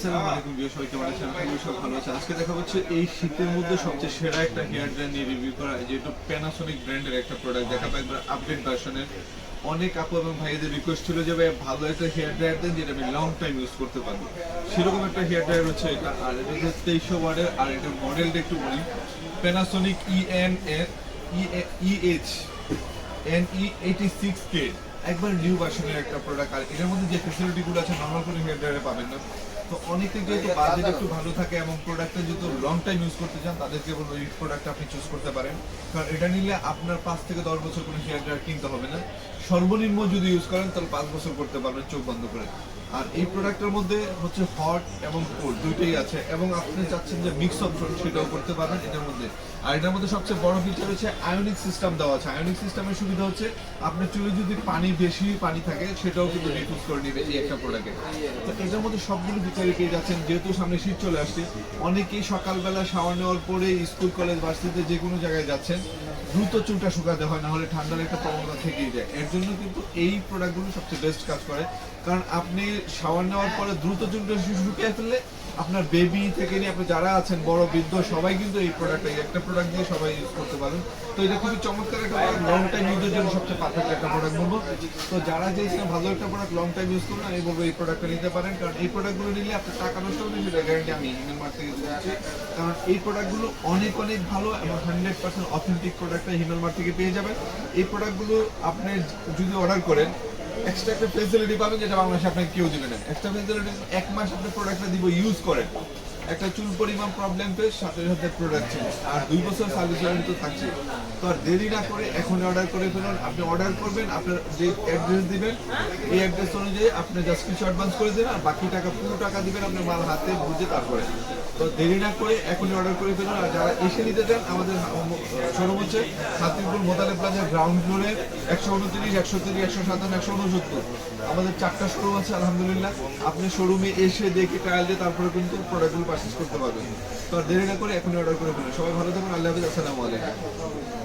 আসসালামু আলাইকুম বিয়ে সবাই কেমন আছেন? সব ভালো আছে আজকে দেখা হচ্ছে এই শীতের মধ্যে সবচেয়ে সেরা একটা হেয়ার ড্রায়ার নিয়ে রিভিউ করা যেটা প্যানাসোনিক ব্র্যান্ডের একটা প্রোডাক্ট দেখাবো একবার আপডেট ভার্সনের অনেক আপু এবং ভাইদের রিকোয়েস্ট ছিল যে, ভাই, ভালো একটা হেয়ার ড্রায়ার দেন যেটা আমি লং টাইম ইউজ করতে পারব। সেরকম একটা হেয়ার ড্রায়ার হচ্ছে এটা, আর এটা হচ্ছে তেইশশো ওয়ার্ডের আর এটার মডেলটা একটু বলি। Panasonic E N E H N E eighty six কে একবার নিউ ভার্সনের একটা প্রোডাক্ট আর এটার মধ্যে যে ফেসিলিটিগুলো আছে নর্মাল কোনো হেয়ার পাবেন না। তো অনেকে যেহেতু বাজেট একটু ভালো থাকে এবং প্রোডাক্টটা যেহেতু লং টাইম ইউজ করতে চান তাদেরকে বলব এই প্রোডাক্টটা আপনি চুজ করতে পারেন। কারণ এটা নিলে আপনার পাঁচ থেকে দশ বছর কোনো হেয়ার ড্রায়ার কিনতে হবে না। সর্বনিম্ন যদি ইউজ করেন তাহলে পাঁচ বছর করতে পারবেন চোখ বন্ধ করে। আর এই প্রোডাক্টের মধ্যে হচ্ছে হট এবং কোল্ড দুইটাই আছে। এবং আপনি চাচ্ছেন যে মিক্স অপশন সেটাও করতে পারবেন এটার মধ্যে। আর এটার মধ্যে সবচেয়ে বড় ফিচার হচ্ছে আয়নিক সিস্টেম দেওয়া আছে। আয়নিক সিস্টেমের সুবিধা হচ্ছে আপনার চুলে যদি পানি বেশি পানি থাকে, সেটাও কিন্তু রিফিউজ করে নেবে এই একটা প্রোডাক্টে তো এটার মধ্যে সবগুলো ফিচারই পেয়ে যাচ্ছেন। যেহেতু সামনে শীত চলে আসছে, অনেকেই সকালবেলা শাওয়ার নেওয়ার পরে স্কুল কলেজ ভার্সিটিতে যে কোনো জায়গায় যাচ্ছেন, দ্রুত চুলটা শুকাতে হয় না হলে ঠান্ডার একটা প্রবণতা থেকেই যায়। এর জন্য কিন্তু এই প্রোডাক্টগুলো সবচেয়ে বেস্ট কাজ করে। কারণ আপনি শাওয়ার নেওয়ার পরে দ্রুত চুলটা শুকিয়ে ফেললে আপনার বেবি থেকে নিয়ে আপনি যারা আছেন, বড়, বৃদ্ধ, সবাই কিন্তু এই প্রোডাক্ট একটা প্রোডাক্ট দিয়ে সবাই ইউজ করতে পারেন তো এটা খুবই চমৎকার একটা প্রোডাক্ট লং টাইম ইউজের জন্য সবচেয়ে পারফেক্ট একটা প্রোডাক্ট বলব। তো যারা চাইছেন ভালো একটা প্রোডাক্ট লং টাইম ইউজ করবেন আমি বলব এই প্রোডাক্টটা নিতে পারেন। কারণ এই প্রোডাক্টগুলো নিলে আপনার টাকা নষ্ট হবে সেটা গ্যারান্টি আমি হিমেল মার্ট থেকে দিচ্ছি। কারণ এই প্রোডাক্টগুলো অনেক অনেক ভালো এবং হান্ড্রেড পার্সেন্ট অথেন্টিক প্রোডাক্টটা হিমেল মার্ট থেকে পেয়ে যাবেন। এই প্রোডাক্টগুলো আপনি যদি অর্ডার করেন এক্সট্রা একটা ফেসিলিটি পাবেন যেটা বাংলাদেশে আপনাকে কেউ দিবে না। এক্সট্রা ফেসিলিটি এক মাস আপনি প্রোডাক্টটা দিব ইউজ করেন। একটা চুল পরিমাণ প্রবলেম পেয়ে সাথে সাথে প্রোডাক্ট ছিল। আর দুই বছর সার্ভিস ওয়ারেন্টি থাকছে। তো আর দেরি না করে এখন অর্ডার করে ফেলুন। আপনি অর্ডার করবেন, আপনার যে অ্যাড্রেস দিবেন, এই অ্যাড্রেস অনুযায়ী আপনি জাস্ট কিছু অ্যাডভান্স করে দেবেন, আর বাকি টাকা, পুরো টাকা দিবেন আপনার মাল হাতে বুঝে তারপরে। তো দেরি না করে এখনই অর্ডার করে ফেলুন। আর যারা এসে নিতে চান, আমাদের শোরুম হচ্ছে হাতিপুর মোতালে প্লাজা গ্রাউন্ড ফ্লোরে একশো উনত্রিশ, একশো তিরিশ, একশো সাতান্ন, একশো উনসত্তর। আমাদের চারটা শোরুম আছে, আলহামদুলিল্লাহ। আপনি শোরুমে এসে দেখে ট্রায়াল দিয়ে তারপরে কিন্তু প্রোডাক্টগুলো পারচেস করতে পারবেন। তো আর দেরি না করে এখনই অর্ডার করে ফেলুন। সবাই ভালো থাকুন, আল্লাহ হাফিজ, আসসালামু আলাইকুম।